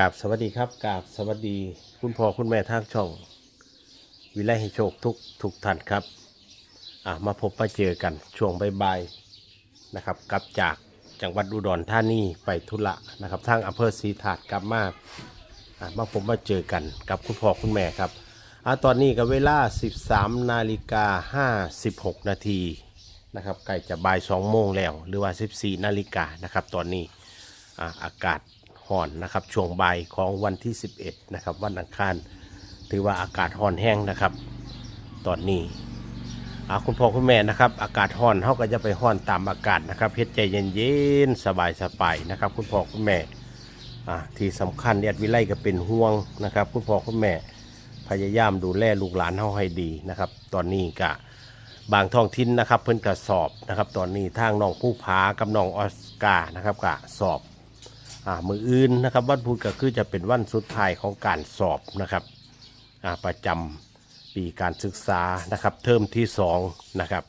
กราบสวัสดีครับกราบสวัสดีคุณพ่อคุณแม่ทางช่อง วิไลให้โชคทุกทุกท่านครับอะมาพบมาเจอกันช่วงบ่ายๆนะครับกลับจากจังหวัดอุดรธานีไปธุระนะครับทางอำเภอศรีถาดกลับมาอะมาพบมาเจอกันกับคุณพ่อคุณแม่ครับอะตอนนี้ก็เวลา 13นาฬิกา56นาทีนะครับใกล้จะบ่าย2โมงแล้ว หรือว่า 14นาฬิกานะครับตอนนี้อ่าอากาศ ห่อนนะครับช่วงบ่ายของวันที่ 11 นะครับ วันอังคารถือว่าอากาศห่อนแห้งนะครับ ตอนนี้อาคุณพ่อคุณแม่นะครับ อากาศห่อนเขาก็จะไปห่อนตามอากาศนะครับเฮ็ดใจเย็นๆสบายสบายๆนะครับ คุณพ่อคุณแม่ที่สำคัญเนี่ยวิไลก็เป็นห่วงนะครับ คุณพ่อคุณแม่พยายามดูแลลูกหลานเขาให้ดีนะครับ ตอนนี้ก็บางท้องถิ่นนะครับ เพิ่นก็สอบนะครับ ตอนนี้ทางน้องผู้ผากับน้องออสการ์นะครับก็สอบ อ่ามืออื่นนะครับ วันพุธก็คือจะเป็นวันสุดท้ายของการสอบนะครับอ่าประจำปีการศึกษานะครับ เทอมที่สองนะครับ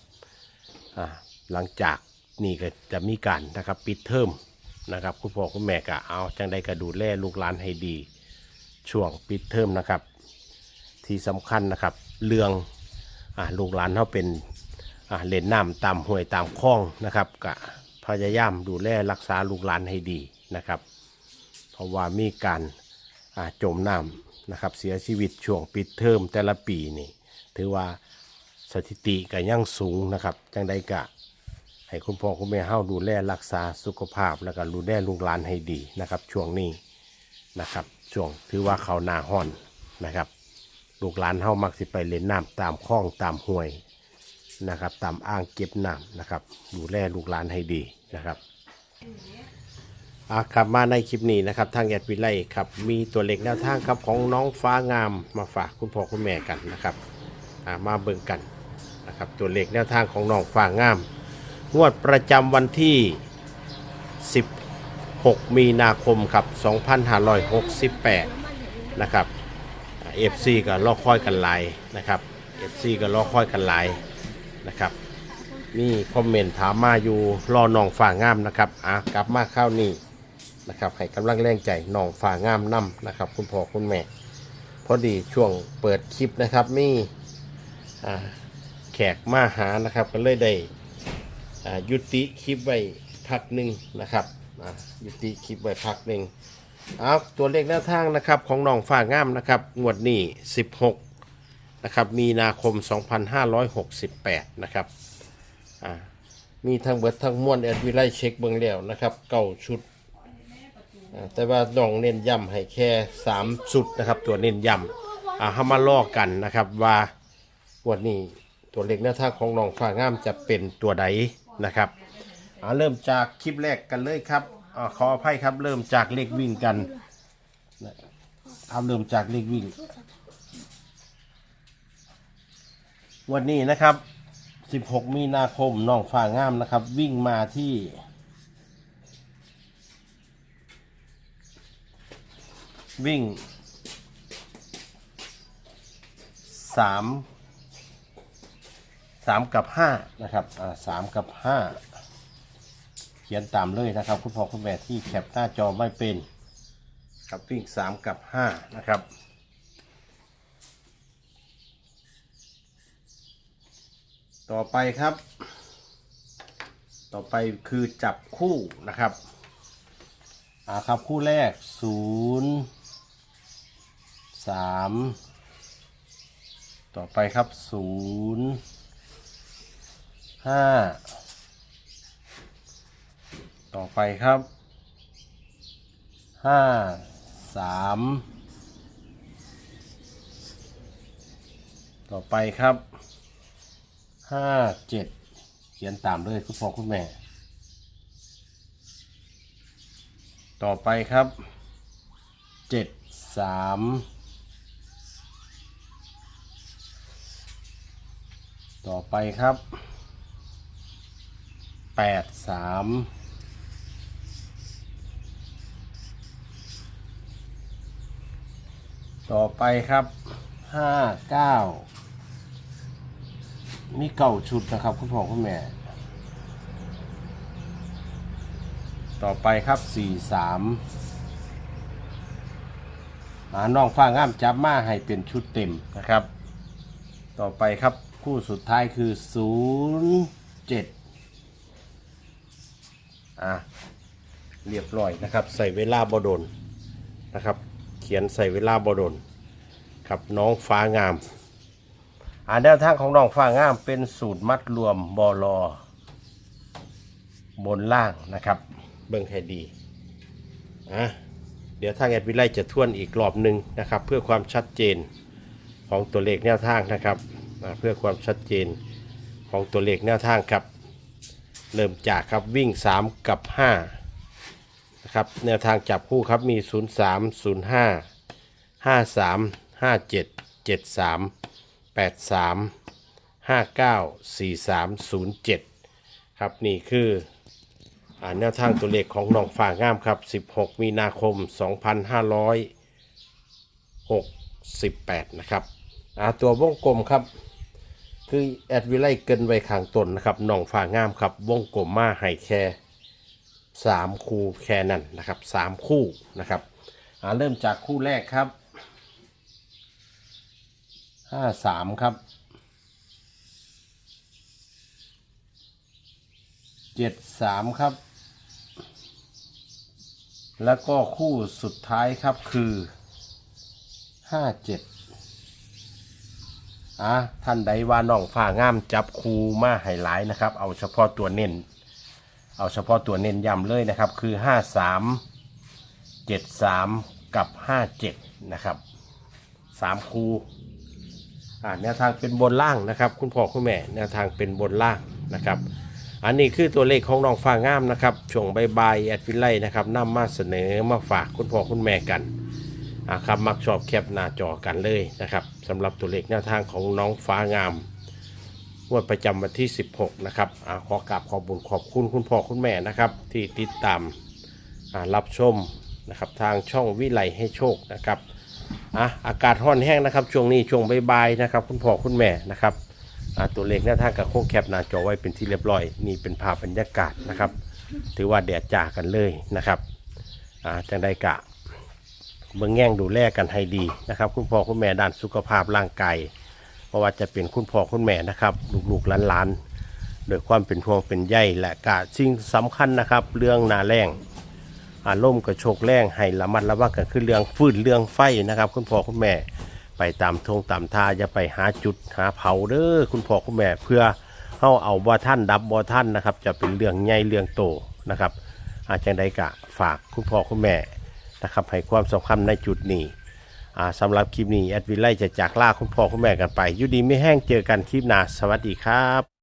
อ่าหลังจากนี่ก็จะมีการนะครับปิดเทอมนะครับคุณพ่อคุณแม่ก็เอาจังใดก็ดูแลลูกหลานให้ดี ช่วงปิดเทอมนะครับ ที่สำคัญนะครับ เรื่องอ่าลูกหลานเขาเป็นอ่าเล่นน้ำตามห้วยตามคลองนะครับก็พยายามดูแลรักษาลูกหลานให้ดี นะครับ เพราะว่ามีการจมน้ำนะครับเสียชีวิตช่วงปิดเทอมแต่ละปีนี่ถือว่าสถิติก็ยังสูงนะครับจังใดกะให้คุณพ่อคุณแม่เฮาดูแลรักษาสุขภาพแล้วก็ดูแลลูกหลานให้ดีนะครับ ช่วงนี้นะครับช่วงถือว่าเขาหน้าห้อนนะครับลูกหลานเฮามักสิไปเล่นน้ำตามคลองตามห้วยนะครับตามอ่างเก็บน้ำนะครับ ดูแลลูกหลานให้ดีนะครับ อะกลับมาในคลิปนี้นะครับทางแอดวิไลครับมีตัวเลขแนวทางครับของน้องฟ้างามมาฝากคุณพ่อคุณแม่กันนะครับอะมาเบิ่งกันนะครับตัวเลขแนวทางของน้องฟ้างามงวดประจำวันที่ 16 มีนาคมครับ2568นะครับเอฟซีก็รอคอยกันหลายนะครับเอฟซีก็รอคอยกันหลายนะครับมีคอมเมนต์ถามมาอยู่รอน้องฝ่างามนะครับอะกลับมาเข้าวนี้ นะครับให้กำลังแรงใจน้องฝ่างามนํนะครับ คุณพ่อคุณแม่ พอดีช่วงเปิดคลิปนะครับมีอ่แขกมาหานะครับ ก็เลยได้ยุติคลิปไว้พักหนึ่งนะครับยุติคลิปไว้พักหนึ่งเอาตัวเลขแนวทางนะครับของน้องฝ่างามนะครับงวดนี้ 16นะครับมีนาคม 2568 นะครับมีทั้งเบิดทั้งมวลแอดวิไลเช็คเบิ่งแล้วนะครับเก้าชุด อ่าแต่ว่าน้องเน้นย้ำให้แค่3ชุดนะครับ ตัวเน้นย้ำอ่าเฮามาลอกกันนะครับว่าวดนี้ตัวเลขแนวทางของน้องฝ่างามจะเป็นตัวใดนะครับอ่าเริ่มจากคลิปแรกกันเลยครับอาขออภัยครับ เริ่มจากเลขวิ่งกันเอาเริ่มจากเลขวิ่ง วันนี้นะครับ 16 มีนาคมน้องฝ่างามนะครับ วิ่งมาที่ วิ่งสามสามกับห้านะครับอ่าสามกับห้าเขียนตามเลยนะครับ คุณพ่อคุณแม่ที่แคปหน้าจอไม่เป็นครับวิ่งสามกับห้านะครับต่อไปครับ ต่อไปคือจับคู่นะครับ อ่าครับ คู่แรกศูนย์ สามต่อไปครับศูนย์ห้าต่อไปครับห้าสามต่อไปครับห้าเจ็ดเขียนตามเลยคุณพ่อคุณแม่ ต่อไปครับเจ็ดสาม ต่อไปครับแปดสามต่อไปครับห้าเก้ามีเก่าชุดนะครับ คุณพ่อคุณแม่ ต่อไปครับสี่สามาน้องฟ้างามจับมาให้เป็นชุดเต็มนะครับ ต่อไปครับ คู่สุดท้ายคือ 0 7 อะ เรียบร้อยนะครับ ใส่เวลาบโดนนะครับ เขียนใส่เวลาบโดนครับน้องฟ้างามอ่าแนวทางของน้องฟ้างามเป็นสูตรมัดรวมบอลอบนล่างนะครับ เบิ่งให้ดีอะเดี๋ยวทางแอดวิไลจะทวนอีกรอบหนึ่งนะครับ เพื่อความชัดเจนของตัวเลขแนวทางนะครับ อ่าเพื่อความชัดเจนของตัวเลขแนวทางครับ เริ่มจากครับวิ่ง 3 กับ5นะครับแนวทางจับคู่ครับมี 0 3 0 5 5 3 5 7 7 3 8 3 5 9 4 3 0 7 ครับนี่คือแนวทางตัวเลขของน้องฝ่างามครับ 16 มีนาคม 2568 นะครับตัววงกลมครับ คือแอดวิไลเกินไว้ข้างต้นนะครับน้องฝ่างามครับ วงกลมมาให้แค่3คู่แค่นั้นนะครับ3คู่นะครับอ่าเริ่มจากคู่แรกครับห้าสามครับเจ็ดสามครับ แล้วก็คู่สุดท้ายครับคือห้าเจ็ด อะท่านใดว่าน้องฝ่างามจับคูมาให้หลายนะครับ เอาเฉพาะตัวเน้น เอาเฉพาะตัวเน้นย้ำเลยนะครับ คือห้าสามเจ็ดสามกับห้าเจ็ดนะครับสามคูอ่าแนวทางเป็นบนล่างนะครับ คุณพ่อคุณแม่แนวทางเป็นบนล่างนะครับ อันนี้คือตัวเลขของน้องฟ้างามนะครับช่วงใบายๆแอดวิไลนะครับนำมาเสนอมาฝากคุณพ่อคุณแม่กัน อ่าครับมักชอบแคปหน้าจอกันเลยนะครับสำหรับตัวเลขแนวทางของน้องฟ้างามงวดประจำวันที่ 16 นะครับอ่าขอกราบขอบบุญขอบคุณคุณพ่อคุณแม่นะครับ ที่ติดตามอ่ารับชมนะครับทางช่องวิไลให้โชคนะครับอะอากาศร้อนแห้งนะครับ ช่วงนี้ช่วงบ่ายๆนะครับ คุณพ่อคุณแม่นะครับอะตัวเลขหน้าทางกับโค้งแคปหน้าจอไว้เป็นที่เรียบร้อย นี่เป็นภาพบรรยากาศนะครับ ถือว่าแดดจ้ากันเลยนะครับอ่าจังได้กะ เบื้องแง่งดูแลกันให้ดีนะครับ คุณพ่อคุณแม่ด้านสุขภาพร่างกายเพราะว่าจะเป็นคุณพ่อคุณแม่นะครับลูกๆหลานๆโดยความเป็นห่วงเป็นใยและกะสิ่งสำคัญนะครับ เรื่องนาแรงอารมณ์กระโชกแรงให้ระมัดระวังกันคือเรื่องฟืนเรื่องไฟนะครับ คุณพ่อคุณแม่ไปตามทงตามท่าอย่าไปหาจุดหาเผาเด้อคุณพ่อคุณแม่เพื่อเฮาเอาบ่ท่านดับบ่ท่านนะครับ จะเป็นเรื่องใหญ่เรื่องโตนะครับอาจารย์ใดกะฝากคุณพ่อคุณแม่ นะครับให้ความสำคัญในจุดนี้สำหรับคลิปนี้แอดวิไลจะจากลาคุณพ่อคุณแม่กันไป อยู่ดีไม่แห้งเจอกันคลิปหน้าสวัสดีครับ